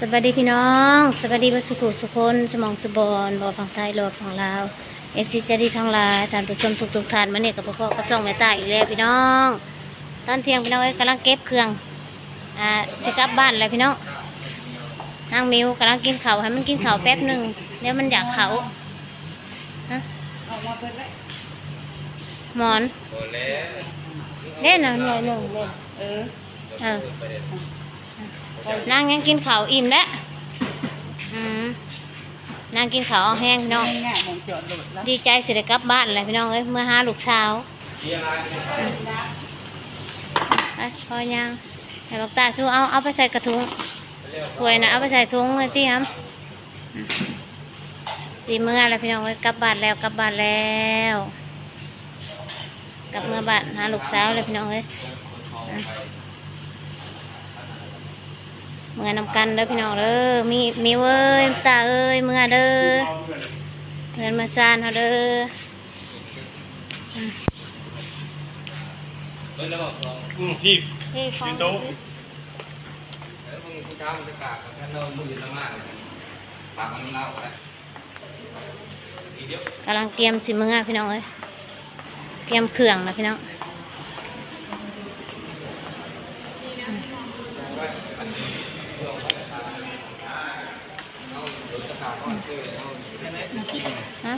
สวัสดีพี่น้อง สวัสดีบัสุขุสุคนสมองสุบอนบอฝั่งไทยรอฝั่งลาวเอฟซีจะดีทั้งหลายท่านผู้ชมทุกทุกๆท่านมาเนี่ยกับพ่อกับช่องแม่ตาอีกแล้วพี่น้อง ตอนเที่ยงพี่น้องเอ้ยกำลังเก็บเครื่องอ่าสิกลับบ้านแล้วพี่น้องนางมิวกำลังกินข้าวให้มันกินข้าวแป๊บหนึ่งเดี๋ยวมันอยากเขาฮะหมอนเล่นนะหน่อยหนึ่งเล่นเออเออ นางยังกินข้าวอิ่มแล้วอืมนางกินข้าวเอาแห้งพี่น้อง ง่ายๆมองจอดรถแล้วดีใจสิได้กลับบ้านเลยพี่น้องเอ้ยเมื่อหาลูกสาวอืมไปพอยังให้บอกตาสู้เอาเอาไปใส่กระถุงถ้วยนะเอาไปใส่ถุงเลยที่ครับอืมสีเมื่อแล้วพี่น้องเอ้ยกลับบ้านแล้วกลับบ้านแล้วกลับเมื่อบ้านหาลูกสาวเลยพี่น้องเอ้ยอืม เมื่อนำกันเด้อพี่น้องเด้อมีมีเว้ยตาเอ้ยเมื่อเด้อเงินมาซานเขาเด้ออืมที่พี่ของพี่โต๊ะแล้วมึงคุณเช้ามันจะกากกับแค่เรามือละมากเลยปากมันเล่าแล้วอีกเดียวกำลังเตรียมสิเมื่อพี่น้องเอ้ยเตรียมเครื่องนะพี่น้อง ฮะ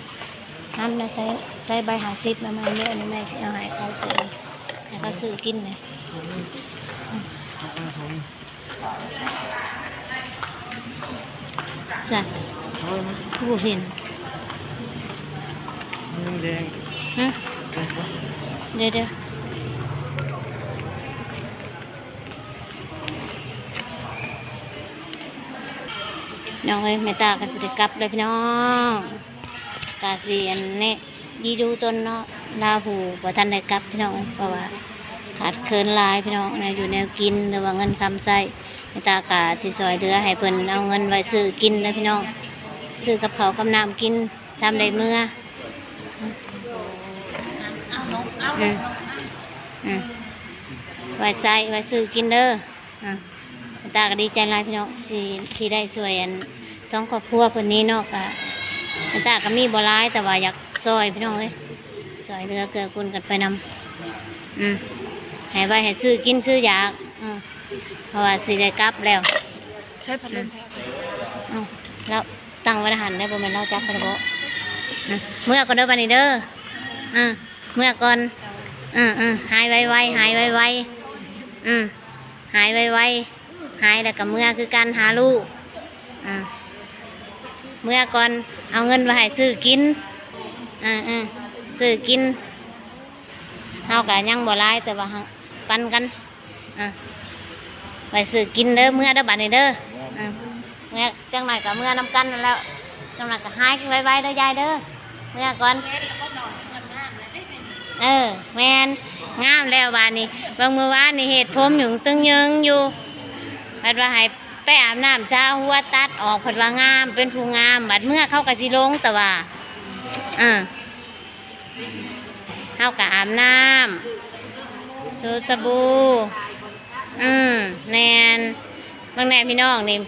น้ำนะใช้ใช้ใบหาซิปมามาเยอะนี่แม่สิเอาให้เขาเกินให้เขาซื้อกินเลยจ้ะผู้เห็นมันแดงฮะเดี๋ยวเดี๋ยวน้องเอ้ยแม่ตากสิได้กลับเลยพี่น้อง กาสีอันนี้ดีดูตนเนาะลาหูประทันได้กลับพี่น้องเอ้ยเพราะว่าขาดเคินหลายพี่น้องนะอยู่แนวกินหรือว่าเงินคำใส่แม่ตากาสิซอยเดือให้เพิ่นเอาเงินไว้ซื้อกินเลยพี่น้องซื้อกับเขาวกับน้ำกินซ้ำได้เมื่อเอานกเอาอืมอืมไว้ใส่ไว้ซื้อกินเด้ออะตาก็ดีใจหลายพี่น้องสิที่ได้ช่วยอันสองครอบครัวเพิ่นนี้เนาะก็ ตาก็มีบ่ร้ายแต่ว่าอยากซอยพี่น้องเอ้ยซอยเรือเกือกุนกันไปนำอืมให้ไว้ให้ซื้อกินซื้ออยากอืมเพราะว่าสิได้กลับแล้วใช้พัดลมแทนเอ้าแล้วตั้งไว้หันได้บ่แม่นเราจับไปแล้วบ่อืมเมื่อก่อนเด้อบัดนี้เด้ออืมเมื่อก่อนอืมอืมหายไวๆหายไวๆอืมหายไวๆหายแล้วก็เมื่อคือการหาลูกอืม เมื่อก่อนเอาเงินมาให้ซื้อกินอืมอืมซื้อกินเฮากะยังบ่หลายแต่ว่าปันกันอ่าไปซื้อกินเด้อเมื่อเด้อบัดนี้เด้ออืมเมื่อจังหน่อยก็เมื่อน้ำกันแล้วจังหน่อยก็หายไวๆเด้อยายเด้อเมื่อก่อนเออแมนงามแล้วบานนี้บางมือวานนี่เห็ดผมหยุงตึงยึงอยู่เพัดว่าให้ ไปอาบน้ำชาหัวตัดออกเพัดว่างาม เป็นผู้งาม บัดเมื่อเข้ากะสิลงแต่ว่าอ่าเข้ากะอาบน้ำสูสบู่อืมแนนบางแนนพี่น้องนี่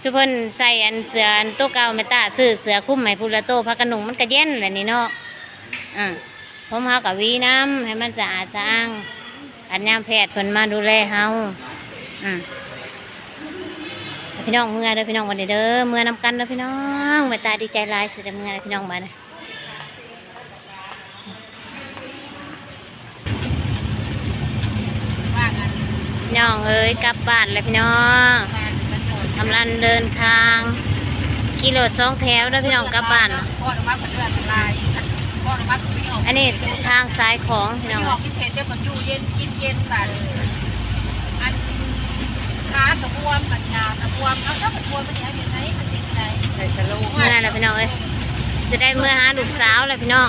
ชุเพิ่นใส่อันเสืออันโต๊ะเก่าเมตตาซื้อเสือคุ้มให้พูละโตพักกระหนุ่งมันกระเย็นแหละนี่เนาะอ่าผมเฮากับวีน้ำให้มันสะอาดสะอ้างอันยามแพทย์เพิ่นมาดูแลเฮาอืม พี่น้องเมื่อเด้อพี่น้องวันเด้อเมื่อนำกันเด้อพี่น้องแม่ตาดีใจลายสิได้เมื่อพี่น้องมาเด้อพี่น้องเอ้ยกลับบ้านเลยพี่น้องกำลังเดินทางขี่รถสองแถวเด้อพี่น้องกลับบ้านพ่อออกมาเป็นเลือดเป็นลายพ่อออกมาเป็นไม่ออกอันนี้ทางซ้ายของพี่น้องพิเศษเจ้ามันอยู่เย็นกินเย็นแบบอัน ขากระบวมปัญญากระบวมเอาถ้าระบวมมันยังไงมันเป็นไงใส่สโลเมื่อแล้วพี่น้องเอ้ยจะได้เมื่อหาลูกสาวแล้วพี่น้อง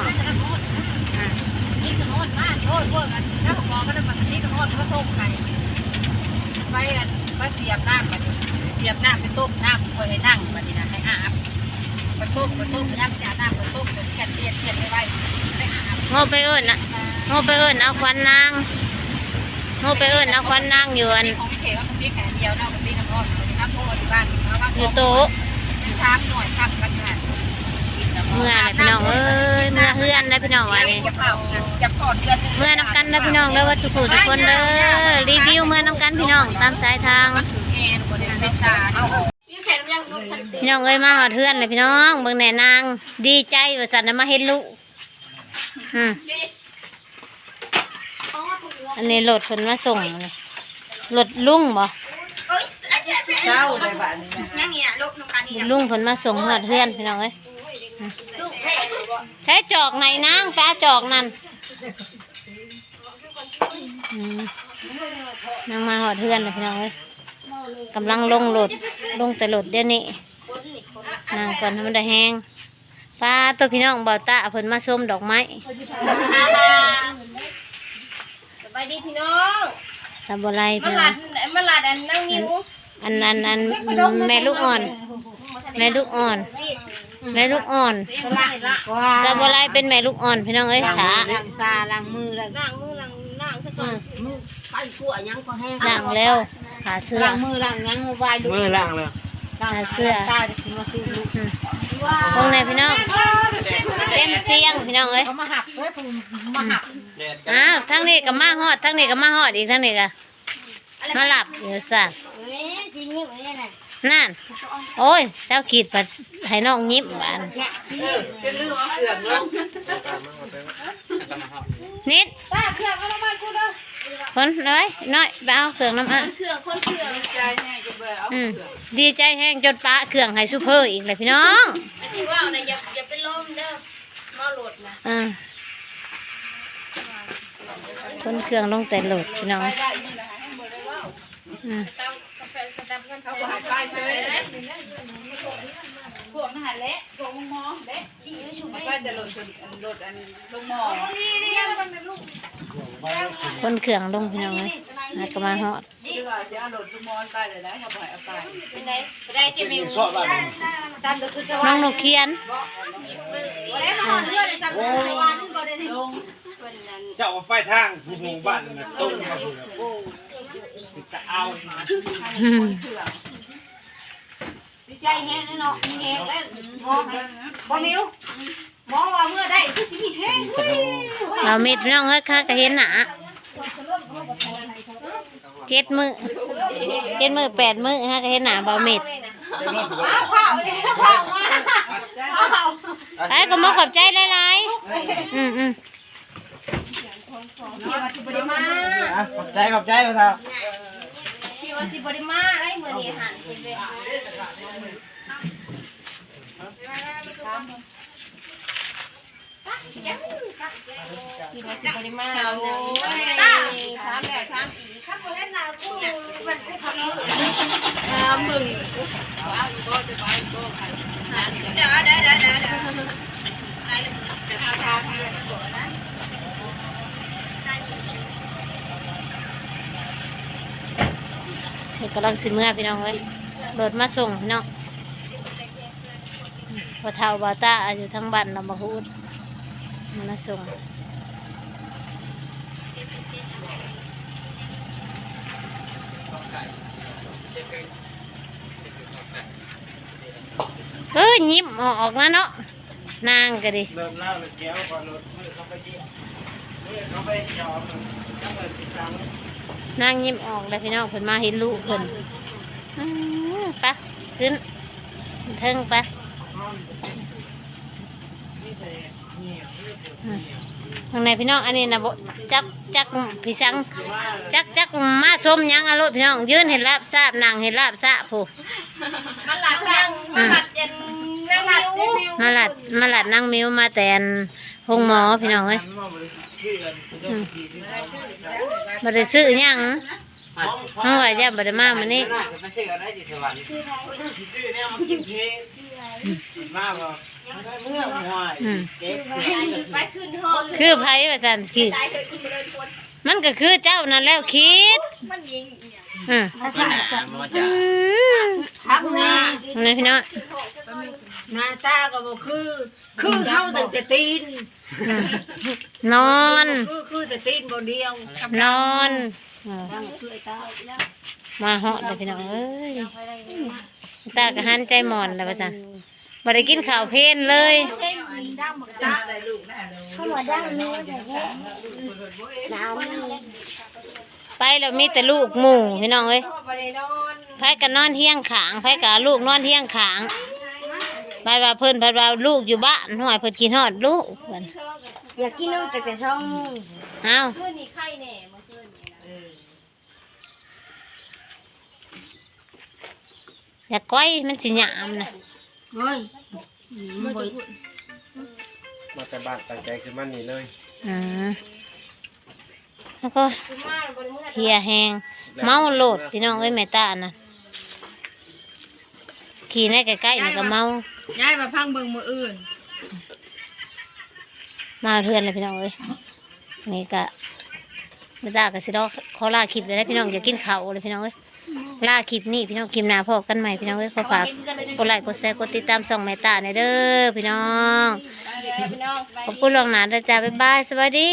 นี่กระโดดมากโทษพวกอันถ้าผมมองก็ได้ปกติกระโดดก็ส่งไปไปอันไปเสียบน้ำกันเสียบน้ำไปต้มน้ำคอยให้นั่งแบบนี้นะให้อาบไปต้มไปต้มน้ำเสียน้ำไปต้มไปแค่เทียนเทียนไว้ไว้ให้อาบโง่ไปเอิญนะโง่ไปเอิญเอาควันนางโง่ไปเอิญเอาควันนางอยู่อัน ของพิเศษก็คือแค่เดียวเนาะกับที่น้ำร้อนนะครับโทษบ้านเขาว่าอยู่โต๊ะเป็นช้างหน่วยขับกันงานเมื่อไรพี่น้องเอ้ยเมื่อเฮือนนะพี่น้องวันนี้จะเผาจะพอดเดือนเมื่อน้ำกันนะพี่น้องเด้อว่าสุขุสุขคนเด้อรีวิวเมื่อน้ำกันพี่น้องตามสายทางแอนบ่ได้เป็นตาเอาพี่น้องเอ้ยมาหอดเทือนเลยพี่น้องเบิ่งแหน่นาง ดีใจว่าสันน่ะมาเห็นลูกอืมอันนี้รถเพิ่นมาส่งเลย รถลุงบ่เช้าเลยบ้านนี้ลุงเพิ่นมาส่งหอดเทือนพี่น้องเอ้ยอืมใช้จอกไหนนางแปะจอกนั่นอืมนางมาหอดเทือนเลยพี่น้องเอ้ยกำลังลงรถลงแต่รถเดี๋ยวนี้นางก่อนให้มันได้แห้งป้าตัวพี่น้องบ่าวตาเพิ่นมาชมดอกไม้สบายดีพี่น้อง สาบไลมาพี่หน้ลาองดมาหลาดอันนั่งนิ้วอันอันอันแม่ลูกอ่อน แม่ลูกอ่อน แม่ลูกอ่อนสลายละสาบไลเป็นแม่ลูกอ่อนพี่น้องเอ้ยขา ล้างตาล้างมือแล้วล้างมือล้างล้างซะก่อนไปขั่วยังก็แห้งล้างแล้วขาเสื้อ ล้างมือล้างยังมาไหว้ลูกมือล่างเลยล้างตาจะกินมาคือลูกพวกไหนพี่น้องเต็มเตียงพี่น้องเอ้ยเขามาหักเฮ้ยผมมาหักแดด อ้าวทั้งนี้ก็มาฮอดทั้งนี้ก็มาฮอดอีกทั้งนี้ก็มาหลับอยู่ซะเอ้ยสิยิ้มอันนี้น่ะนั่น โอ้ย เจ้าขีดปัดให้น้องยิ้มบานจะลืมเอาเกลือลงนิดตาเครื่องเอามากูเด้อคนเลยน้อยไปเอาเครื่องน้ำอะเครื่องคนเครื่องใจแน่ก็เบื่อเอาอืมดีใจแห้งจนปะเครื่องให้ซูเปอร์อีกเลยพี่น้องอันที่ว่าน่ะอย่าอย่าไปล้มเด้อมาโหลดนะ อ่าคนเครื่องลงแต่โหลดพี่น้องอ่าปวกนั้นแหละพวกมึงมองเด็กมันก็จะหล่นชนหล่นอันลงมอคนเครื่องลงพี่น้องเลยแล้วก็มาฮอดที่าจะเอาหล่นลงมอนไปเลยนะเขาเอาไปเป็นไงได้อบบ้านตามเคือจะน้ องนกเคียนได้มาหอนเรือได้จังวันก็ได้ลงเจ้าเอาไปทางผู้หมู่บ้านน่ะตุ้งมาพุ่นน่ะโอ้จะเอาอืมดีใจแห้งเนาะมีแห้งแล้วหมอบ่มิวหมอว่าเมื่อได้คือสิมีแห้งเราเม็ดพี่น้องเอ้ยข้าก็เห็นหนาเจ็ดมือเจ็ดมือแปดมือข้าก็เห็นหนาเบาเม็ดเอาเผาเลยเผามาเผาไอ้ก็มาขอบใจหลายๆอืมอืมที่ว่า สิบริมาอะขอบใจขอบใจพ่อเฒ่าที่ว่าสิบริมาไอ้เมื่อนี้หันเห็นเลยที่ว่าสิบริมาโอ้ยถามแบบถามสีข้าพเจ้าหน้ากูมันกูเขาเนาะถามมึงเดี๋ยวเดี๋ยวเดี๋ยวเดี๋ยวเดี๋ยวเด็กกำลังสิเมื่อพี่น้องเอ้ยรถมาส่งพี่น้องพอเท่าบาตาอายู่ทั้งบ้านลำบากพูดมาส่งเฮ้ยยิ้มออกออกนะเนาะนางก็ดิเริ่มเล่าเลยแก้วก่อนรถมือเขาไปเที่ยวมือเขาไปยอมเขาไปที่สัง นางยิ้มออกเลยพี่น้องเพิ่นมาเห็นลูกเพิ่นอื้อไปะขึ้นเทิงไปะนี่แต่เงียบเงียบอืมข้างในพี่น้องอันนี้นะบ่จักจักพี่สังจักจักมาชมหยังอารมณ์พี่น้องยืนเห็นลาบทราบนางเห็นลาบทราบผู้มันหลัดยังมันหลัดยันนั่งมิวมาหลัดมาหลัดนางมิวมาแต่นห้องหมอพี่น้องเอ้ย ชื่อกันจะต้องขี่ที่บ่ได้ซื้อหยังเฮาว่าจะบ่ได้มามื้อนี้ไปซื้ออะไรที่สวรรค์ที่ซื้อเนี่ยมากินเพลงมากบ่เมื่อหวายเก็บไปขึ้นห้องคือไผว่าซั่นคือตายเกิดขึ้นมาเลยคนมันก็คือเจ้านั่นแล้วคิดมันยิงอืมก็หนามาอืจากมพักนี่นี่พี่น้อง หน้าตาก็บ่คือ คือเฮาตั้งแต่ตีนอืมนอน คือคือแต่ตีนบ่เดียวนอนอืมตั้งช่วยตามาเหาะเลยพี่น้องเอ้ยตากระหันใจหมอนแล้วประสันบ่ได้กินข้าวเพลนเลยเขาบอกดังนู้นแต่แค่หนาวนี่ไปแล้วมีแต่ลูกหมู่พี่น้องเอ้ยไผก็นอนเที่ยงขางไผก็ลูกนอนเที่ยงขาง ไปว่าเพิ่นไปว่าลูกอยู่บ้านห่วยเพิ่นกินฮอดลูกเพิ่นอยากกินนมแต่แต่ช่องโมงเอ้าอยากก้อยมันสิหยามนะเฮ้ยมาแต่บ้านตั้งใจคือมันนี่เลยอืมแล้วก็เฮียแหงเมาโหลดพี่น้องเอ้ยแม่ตาน่ะขี่ในใกล้ๆนี่ก็เมา ย้ายมาพังเบิงมืออื่น มาเทือนเลยพี่น้องเอ้ยนี่ก็ไม่ได้ก็สิรอขอลาคลิปเลยนะพี่น้องอย่ากินข้าวเลยพี่น้องเอ้ยลาคลิปนี่พี่น้องคลิปหน้าพบกันใหม่พี่น้องเอ้ยขอฝากกดไลค์กดแชร์กดติดตามส่องแม่ตาในอยเด้อพี่น้อง ขอบคุณลวงหนาเด้อจ้าบ๊ายบายสวัสดี